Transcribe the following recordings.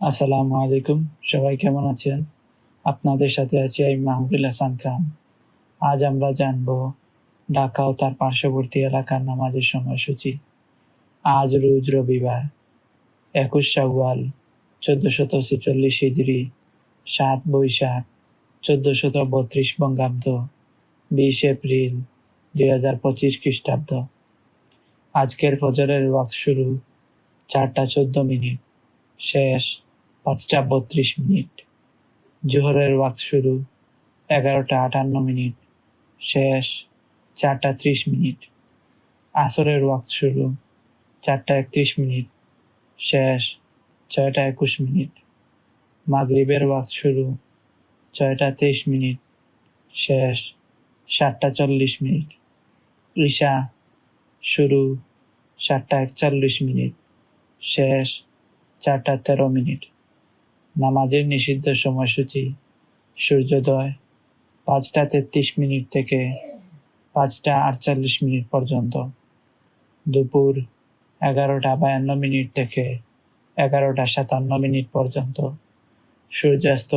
আসসালামু আলাইকুম। সবাই কেমন আছেন? আপনাদের সাথে আছি আমি মাহমুদুল হাসান খান। আজ আমরা জানব ঢাকা ও তার পার্শ্ববর্তী এলাকার নামাজের সময়সূচি। আজ রোজ রবিবার, একুশ শাওয়াল, চোদ্দশত ছেচল্লিশ হিজড়ি সাত বৈশাখ, চোদ্দশত বত্রিশ বঙ্গাব্দ, বিশ এপ্রিল দুই হাজার পঁচিশ খ্রিস্টাব্দ। আজকের ফজরের ওয়াক্ত শুরু চারটা চোদ্দ মিনিট। শেষ পাঁচটা বত্রিশ মিনিট। জোহরের ওয়াক্ত শুরু এগারোটা আটান্ন মিনিট। শেষ চারটা ত্রিশ মিনিট। আসরের ওয়াক্ত শুরু চারটা একত্রিশ মিনিট। শেষ ছয়টা একুশ মিনিট। মাগরিবের ওয়াক্ত শুরু ছয়টা তেইশ মিনিট। শেষ সাতটা চল্লিশ মিনিট। ঈশা শুরু সাতটা একচল্লিশ মিনিট। শেষ চারটা তেরো মিনিট। নামাজের নিষিদ্ধ সময়সূচি, সূর্যোদয়, পাঁচটা তেত্রিশ মিনিট থেকে পাঁচটা আটচল্লিশ মিনিট পর্যন্ত। দুপুর এগারোটা বায়ান্ন মিনিট থেকে এগারোটা সাতান্ন মিনিট পর্যন্ত। সূর্যাস্ত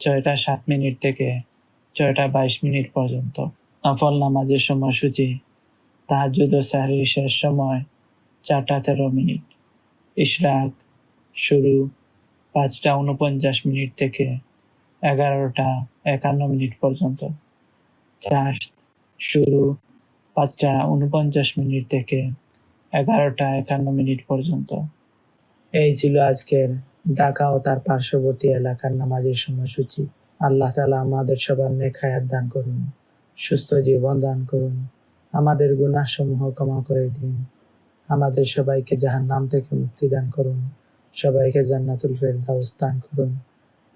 ছয়টা সাত মিনিট থেকে ছয়টা বাইশ মিনিট পর্যন্ত। নফল নামাজের সময়সূচি তাহাজুদ ও সাহরির শেষ সময় চারটা তেরো মিনিট। ইশরাক শুরু পাঁচটা উনপঞ্চাশ মিনিট থেকে এগারোটা একান্ন মিনিট পর্যন্ত। চাষ শুরু পাঁচটা উনপঞ্চাশ মিনিট থেকে এগারোটা একান্ন মিনিট পর্যন্ত। এই ছিল আজকের ঢাকা ও তার পার্শ্ববর্তী এলাকার নামাজের সময়সূচি। আল্লাহ তালা আমাদের সবার নেক হায়াত দান করুন, সুস্থ জীবন দান করুন, আমাদের গুনাহসমূহ ক্ষমা করে দিন। আমাদের সবাইকে জাহান নাম থেকে মুক্তি দান করুন। সবাইকে জান্নাতুল ফেরদাউস দান করুন।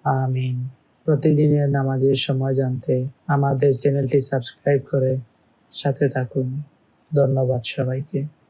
আমিন। প্রতিদিনের নামাজের সময় জানতে আমাদের চ্যানেলটি সাবস্ক্রাইব করে সাথে থাকুন। ধন্যবাদ সবাইকে।